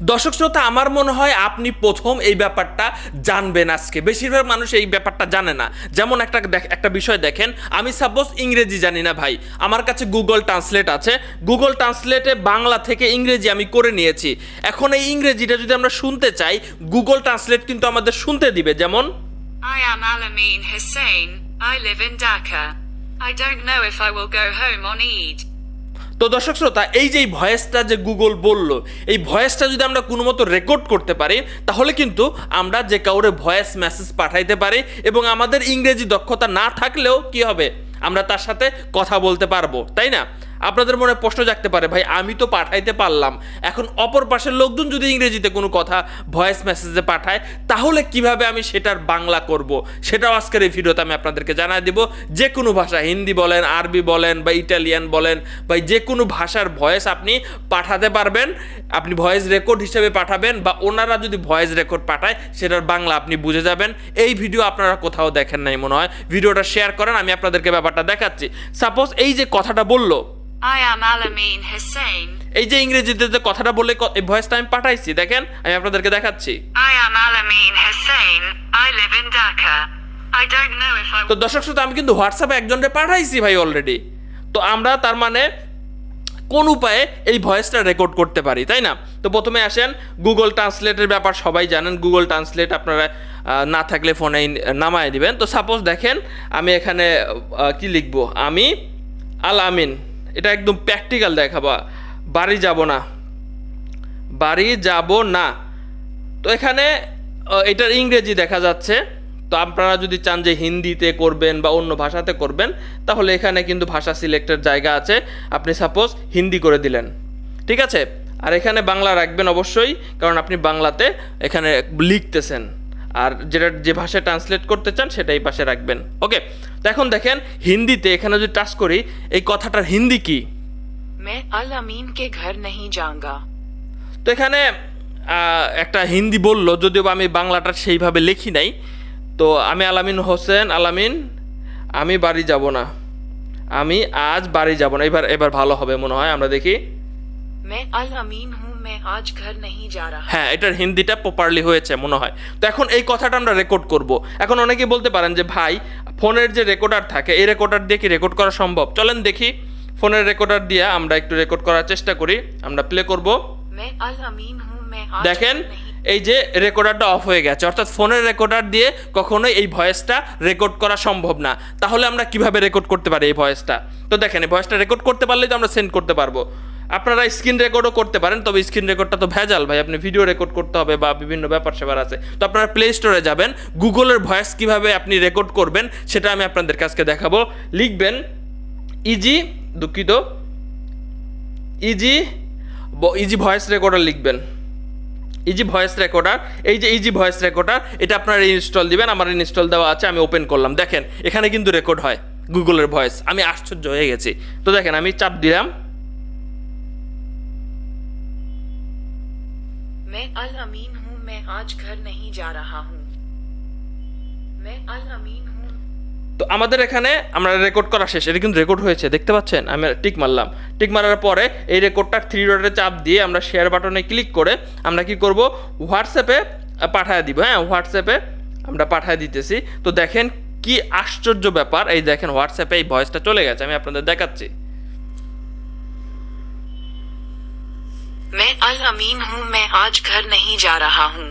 দর্শক শ্রোতা, আমার মনে হয় আপনি প্রথম এই ব্যাপারটা জানবেন আজকে বেশিরভাগ মানুষ এই ব্যাপারটা জানে না যেমন একটা একটা বিষয় দেখেন, আমি সাপোজ ইংরেজি জানি না ভাই আমার কাছে গুগল ট্রান্সলেট আছে গুগল ট্রান্সলেটে বাংলা থেকে ইংরেজি আমি করে নিয়েছি এখন এই ইংরেজিটা যদি আমরা শুনতে চাই গুগল ট্রান্সলেট কিন্তু আমাদের শুনতে দিবে যেমন, I am Alameen Hussein. I live in Dhaka. I don't know if I will go home on Eid. তো দর্শক শ্রোতা, এই যে ভয়েসটা যে গুগল বলল, এই ভয়েসটা যদি আমরা কোনো মতো রেকর্ড করতে পারি, তাহলে কিন্তু আমরা যে কাউরে ভয়েস মেসেজ পাঠাইতে পারি এবং আমাদের ইংরেজি দক্ষতা না থাকলেও কি হবে? আমরা তার সাথে কথা বলতে পারব, তাই না? আপনাদের মনে প্রশ্ন জাগতে পারে, ভাই, আমি তো পাঠাইতে পারলাম। এখন অপর পাশের লোকজন যদি ইংরেজিতে কোনো কথা ভয়েস মেসেজে পাঠায়, তাহলে কীভাবে আমি সেটার বাংলা করব? সেটাও আজকের এই ভিডিওতে আমি আপনাদেরকে জানাই দিব। যে কোনো ভাষা, হিন্দি বলেন, আরবি বলেন বা ইটালিয়ান বলেন বা যে কোনো ভাষার ভয়েস আপনি পাঠাতে পারবেন। আপনি ভয়েস রেকর্ড হিসেবে পাঠাবেন বা ওনারা যদি ভয়েস রেকর্ড পাঠায়, সেটার বাংলা আপনি বুঝে যাবেন। এই ভিডিও আপনারা কোথাও দেখেন নাই মনে হয়। ভিডিওটা শেয়ার করেন, আমি আপনাদেরকে ব্যাপারটা দেখাচ্ছি। সাপোজ এই যে কথাটা বলল I am Alameen Hussein. এই যে ইংরেজিতে যে কথাটা বলে এই ভয়েসটা আমি পাঠাইছি দেখেন আমি আপনাদেরকে দেখাচ্ছি। I am Alameen Hussein. I live in Dhaka. I don't know if I তো দর্শক শ্রোতা আমি কিন্তু হোয়াটসঅ্যাপে একজনকে পাঠাইছি ভাই অলরেডি তো আমরা তার মানে কোন উপায়ে এই ভয়েসটা রেকর্ড করতে পারি তাই না? তো প্রথমে আসেন গুগল ট্রান্সলেটের ব্যাপার সবাই জানেন। গুগল ট্রান্সলেট আপনারা না থাকলে ফোনে নামায় দিবেন। তো সাপোজ দেখেন আমি এখানে কি লিখব? আমি আল আমিন। এটা একদম প্র্যাকটিক্যাল দেখাবো। বাড়ি যাব না। বাড়ি যাব না। তো এখানে এটার ইংরেজি দেখা যাচ্ছে। তো আপনারা যদি চান যে হিন্দিতে করবেন বা অন্য ভাষাতে করবেন, তাহলে এখানে কিন্তু ভাষা সিলেক্টের জায়গা আছে। আপনি সাপোজ হিন্দি করে দিলেন। ঠিক আছে? আর এখানে বাংলা রাখবেন অবশ্যই, কারণ আপনি বাংলাতে এখানে লিখতেছেন। আর যেটা যে ভাষায় ট্রান্সলেট করতে চান সেটাই পাশে রাখবেন ওকে তো এখন দেখেন হিন্দিতে এখানে যদি টাচ করি এই কথাটার হিন্দি কি मैं अल अमीन के घर नहीं जाऊंगा তো এখানে আহ, একটা হিন্দি বললো যদিও বা আমি বাংলাটা সেইভাবে লিখি নাই তো আমি আলামিন হোসেন আলামিন আমি বাড়ি যাব না আমি আজ বাড়ি যাব না এবার এবার ভালো হবে মনে হয় আমরা দেখি मैं अल अमीन हूँ मैं आज घर नहीं जा रहा হ্যাঁ এটার হিন্দিটা প্রপারলি হয়েছে মনে হয় তো এখন এই কথাটা আমরা রেকর্ড করব এখন অনেকেই বলতে পারেন যে ভাই ফোনের যে রেকর্ডার থাকে এই রেকর্ডার দিয়ে কি রেকর্ড করা সম্ভব চলেন দেখি ফোনের রেকর্ডার দিয়ে আমরা একটু রেকর্ড করার চেষ্টা করি আমরা প্লে করব मैं अल अमीन हूँ मैं आज দেখেন घर नहीं এই যে রেকর্ডারটা অফ হয়ে গেছে অর্থাৎ ফোনের রেকর্ডার দিয়ে কখনোই এই ভয়েসটা রেকর্ড করা সম্ভব না তাহলে আমরা কিভাবে রেকর্ড করতে পারি এই ভয়েসটা তো দেখেন এই ভয়েসটা রেকর্ড করতে পারলেই তো আমরা সেন্ড করতে পারবো আপনারা স্ক্রিন রেকর্ডও করতে পারেন, তবে স্ক্রিন রেকর্ডটা তো ভেজাল ভাই, আপনি ভিডিও রেকর্ড করতে হবে বা বিভিন্ন ব্যাপার সেবার আছে। তো আপনারা প্লে স্টোরে যাবেন গুগলের ভয়েস কীভাবে আপনি রেকর্ড করবেন, সেটা আমি আপনাদের কাছকে দেখাবো। লিখবেন ইজি দুঃখিত ইজি ইজি ভয়েস রেকর্ডার লিখবেন। ইজি ভয়েস রেকর্ডার, এই যে ইজি ভয়েস রেকর্ডার, এটা আপনারা ইনস্টল দিবেন, আমার ইনস্টল দেওয়া আছে, আমি ওপেন করলাম। দেখেন, এখানে কিন্তু রেকর্ড হয় গুগলের ভয়েস, আমি আশ্চর্য হয়ে গেছি। তো দেখেন, আমি চাপ দিলাম मैं अल अमीन हूँ मैं आज घर नहीं जा रहा हूँ मैं अल अमीन हूँ তো আমাদের এখানে আমরা রেকর্ড করা শেষ এটা কিন্তু রেকর্ড হয়েছে দেখতে পাচ্ছেন আমি টিক মারলাম টিক মারার পরে এই রেকর্ডটা থ্রি ডটে চাপ দিয়ে আমরা শেয়ার বাটনে ক্লিক করে আমরা কি করব হোয়াটসঅ্যাপে পাঠায় দিব হ্যাঁ হোয়াটসঅ্যাপে আমরা পাঠায় দিতেছি তো দেখেন কি আশ্চর্য ব্যাপার এই দেখেন হোয়াটসঅ্যাপে এই ভয়েসটা চলে গেছে আমি আপনাদের দেখাচ্ছি मैं अल अमीन हूँ मैं आज घर नहीं जा रहा हूँ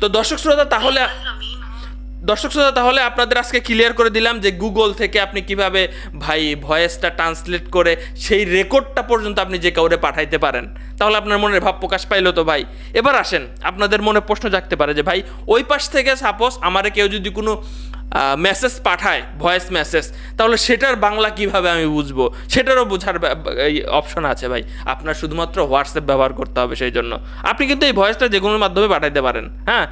তো দর্শক শ্রোতা তাহলে अल अमीन हूँ দর্শক শ্রোতা তাহলে আপনাদের আজকে ক্লিয়ার করে দিলাম যে গুগল থেকে আপনি কিভাবে ভাই ভয়েসটা ট্রান্সলেট করে সেই রেকর্ডটা পর্যন্ত আপনি যে কাউরে পাঠাইতে পারেন তাহলে আপনার মনের ভাব প্রকাশ পাইলো তো ভাই এবার আসেন আপনাদের মনে প্রশ্ন জাগতে পারে যে ভাই ওই পাশ থেকে সাপোজ আমারে কেউ যদি কোনো মেসেজ পাঠায় ভয়েস মেসেজ তাহলে সেটার বাংলা কীভাবে আমি বুঝব? সেটারও বোঝার অপশন আছে ভাই। আপনার শুধুমাত্র হোয়াটসঅ্যাপ ব্যবহার করতে হবে সেই জন্য। আপনি কিন্তু এই ভয়েসটা যে কোনো মাধ্যমে পাঠাইতে পারেন হ্যাঁ?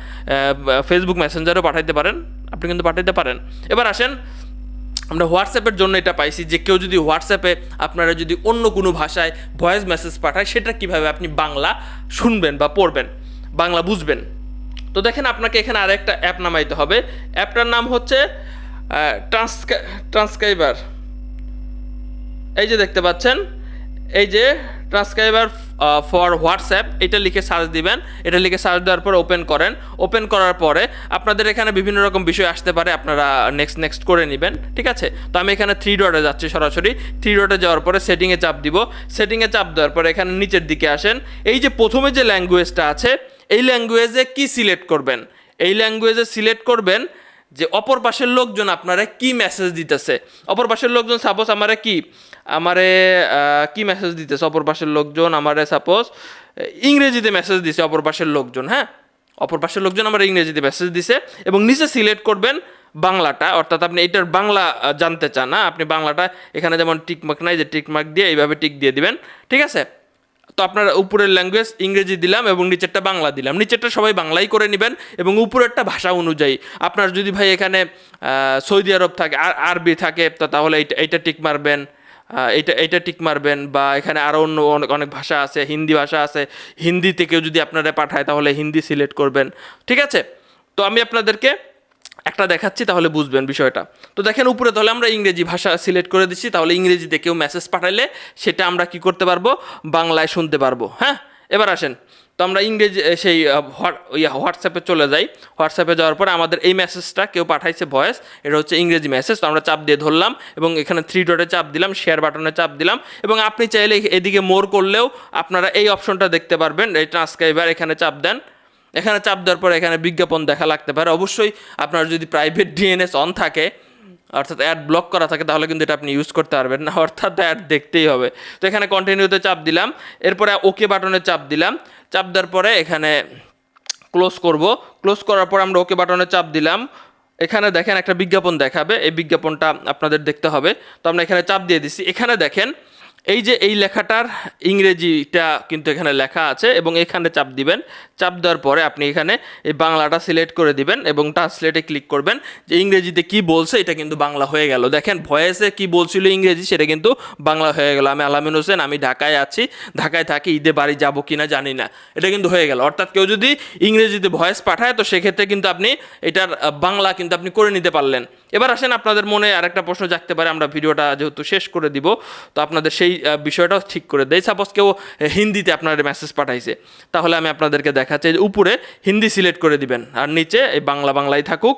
ফেসবুক মেসেঞ্জারও পাঠাইতে পারেন, আপনি কিন্তু পাঠাইতে পারেন। এবার আসেন, আমরা হোয়াটসঅ্যাপের জন্য এটা পাইছি যে কেউ যদি হোয়াটসঅ্যাপে আপনারা যদি অন্য কোনো ভাষায় ভয়েস মেসেজ পাঠায়, সেটা কীভাবে আপনি বাংলা শুনবেন বা পড়বেন, বাংলা বুঝবেন। তো দেখেন আপনাকে এখানে আরেকটা অ্যাপ নামাইতে হবে। অ্যাপটার নাম হচ্ছে ট্রান্সক্রা ট্রান্সক্রাইবার এই যে দেখতে পাচ্ছেন, এই যে ট্রান্সক্রাইবার ফর হোয়াটসঅ্যাপ এটা লিখে সার্চ দিবেন। এটা লিখে সার্চ দেওয়ার পর ওপেন করেন। ওপেন করার পরে আপনাদের এখানে বিভিন্ন রকম বিষয় আসতে পারে, আপনারা নেক্সট নেক্সট করে নেবেন, ঠিক আছে? তো আমি এখানে থ্রি ডটে যাচ্ছি সরাসরি। থ্রি ডটে যাওয়ার পরে সেটিংয়ে চাপ দিব। সেটিংয়ে চাপ দেওয়ার পরে এখানে নিচের দিকে আসেন। এই যে প্রথমে যে ল্যাঙ্গুয়েজটা আছে এই ল্যাঙ্গুয়েজে কি সিলেক্ট করবেন? এই ল্যাঙ্গুয়েজে সিলেক্ট করবেন যে অপর পাশের লোকজন আপনারা কি মেসেজ দিতেছে? অপর পাশের লোকজন সাপোজ আমারে কি? আমারে কি মেসেজ দিতেছে? অপর পাশের লোকজন আমারে সাপোজ ইংরেজিতে মেসেজ দিছে অপর পাশের লোকজন হ্যাঁ? অপর পাশের লোকজন আমার ইংরেজিতে মেসেজ দিছে এবং নিচে সিলেক্ট করবেন বাংলাটা, অর্থাৎ আপনি এটার বাংলা জানতে চান না আপনি বাংলাটা এখানে যেমন টিকমার্ক নাই যে টিকমার্ক দিয়ে এইভাবে টিক দিয়ে দিবেন, ঠিক আছে? তো আপনার উপরের ল্যাঙ্গুয়েজ ইংরেজি দিলাম এবং নিচেরটা বাংলা দিলাম। নিচেরটা সবাই বাংলাই করে নেবেন এবং উপরেরটা ভাষা অনুযায়ী। আপনার যদি ভাই এখানে সৌদি আরব থাকে আর আরবি থাকে তো তাহলে এইটা এইটা টিক মারবেন আহ, এইটা এইটা টিক মারবেন বা এখানে আরও অন্য অনেক অনেক ভাষা আছে হিন্দি ভাষা আছে। হিন্দি থেকেও যদি আপনারা পাঠায় তাহলে হিন্দি সিলেক্ট করবেন। ঠিক আছে? তো আমি আপনাদেরকে একটা দেখাচ্ছি, তাহলে বুঝবেন বিষয়টা। তো দেখেন উপরে তাহলে আমরা ইংরেজি ভাষা সিলেক্ট করে দিচ্ছি, তাহলে ইংরেজিতে কেউ মেসেজ পাঠাইলে সেটা আমরা কি করতে পারব? বাংলায় শুনতে পারব হ্যাঁ? এবার আসেন, তো আমরা ইংরেজি সেই হোয়াট- হোয়াটসঅ্যাপে চলে যাই। হোয়াটসঅ্যাপে যাওয়ার পরে আমাদের এই মেসেজটা কেউ পাঠাইছে ভয়েস এটা হচ্ছে ইংরেজি মেসেজ তো আমরা চাপ দিয়ে ধরলাম এবং এখানে থ্রি ডটে চাপ দিলাম শেয়ার বাটনে চাপ দিলাম এবং আপনি চাইলে এদিকে মোর করলেও আপনারা এই অপশনটা দেখতে পারবেন, এই ট্রান্সক্রাইবার এখানে চাপ দেন। এখানে চাপ দেওয়ার পরে এখানে বিজ্ঞাপন দেখা লাগতে পারে। অবশ্যই আপনার যদি প্রাইভেট ডিএনএস অন থাকে, অর্থাৎ অ্যাড ব্লক করা থাকে, তাহলে কিন্তু এটা আপনি ইউজ করতে পারবেন না। অর্থাৎ অ্যাড দেখতেই হবে। তো এখানে কন্টিনিউতে চাপ দিলাম। এরপরে ওকে বাটনে চাপ দিলাম। চাপ দেওয়ার পরে এখানে ক্লোজ করব। ক্লোজ করার পর আমরা ওকে বাটনে চাপ দিলাম। এখানে দেখেন একটা বিজ্ঞাপন দেখাবে। এই বিজ্ঞাপনটা আপনাদের দেখতে হবে। তো আমরা এখানে চাপ দিয়ে দিছি। এখানে দেখেন এই যে এই লেখাটার ইংরেজিটা কিন্তু এখানে লেখা আছে এবং এখানে চাপ দিবেন। চাপ দেওয়ার পরে আপনি এখানে এই বাংলাটা সিলেক্ট করে দিবেন এবং ট্রান্সলেটে ক্লিক করবেন। যে ইংরেজিতে কি বলছে এটা কিন্তু বাংলা হয়ে গেল। দেখেন ভয়েসে কি বলছিল ইংরেজি সেটা কিন্তু বাংলা হয়ে গেল। আমি আলামিন হোসেন, আমি ঢাকায় আছি। ঢাকায় থাকি, ঈদে বাড়ি যাব কিনা জানি না। এটা কিন্তু হয়ে গেল। অর্থাৎ কেউ যদি ইংরেজিতে ভয়েস পাঠায়, তো সেক্ষেত্রে কিন্তু আপনি এটার বাংলা কিন্তু আপনি করে নিতে পারলেন। এবার আসেন আপনাদের মনে আরেকটা প্রশ্ন জাগতে পারে। আমরা ভিডিওটা যেহেতু শেষ করে দিব, তো আপনাদের সেই বিষয়টাও ঠিক করে দেয়। সাপোজ কেউ হিন্দিতে আপনার মেসেজ পাঠাইছে, তাহলে আমি আপনাদেরকে দেখাচ্ছি উপরে হিন্দি সিলেক্ট করে দিবেন। আর নিচে এই বাংলা বাংলাই থাকুক।